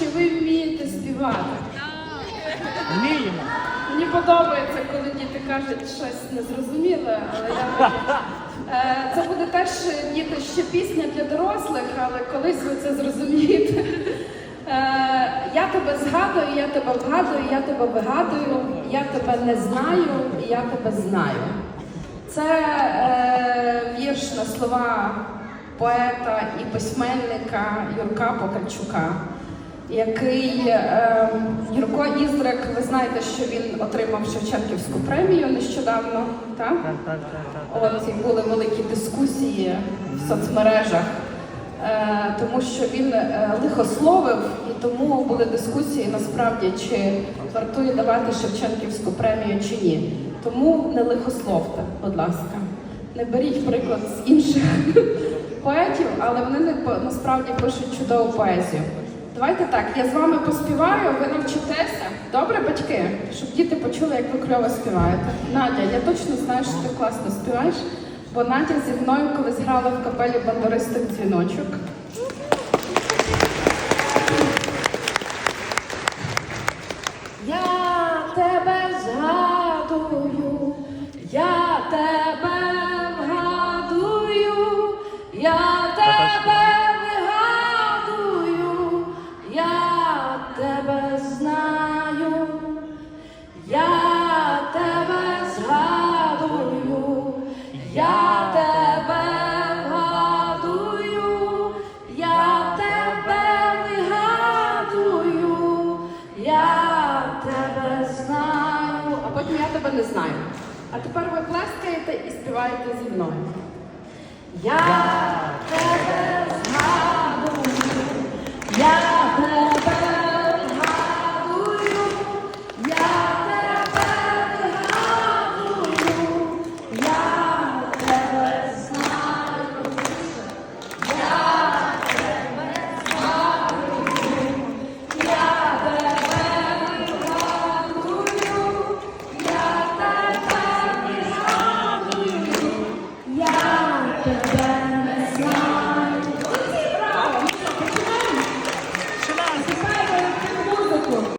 чи ви вмієте співати? Вміємо. Мені подобається, коли діти кажуть щось незрозуміле, але я Е, це буде теж діти ще пісня для дорослих, але колись ви це зрозумієте. Е, я тебе згадую, я тебе вгадую, я тебе вигадую, я тебе не знаю, і я тебе знаю. Це е, вірш на слова поета і письменника Юрка Покальчука який е, Юрко Ізрик, ви знаєте, що він отримав Шевченківську премію нещодавно, так. От і були великі дискусії в соцмережах, е, тому що він е, лихословив, і тому були дискусії насправді, чи вартує давати Шевченківську премію чи ні. Тому не лихословте, будь ласка. Не беріть приклад з інших поетів, але вони насправді пишуть чудову поезію. Давайте так, я з вами поспіваю, ви навчитеся. Добре, батьки, щоб діти почули, як ви кльово співаєте. Надя, я точно знаю, що ти класно співаєш, бо Надя зі мною колись грала в капелі бандуристик дзвіночок. Я знаю, я тебе згадую, я тебе вгадую, я тебе вигадую, я тебе знаю, а потім я тебе не знаю. А тепер ви плескаєте і співаєте зі мною. Я тебе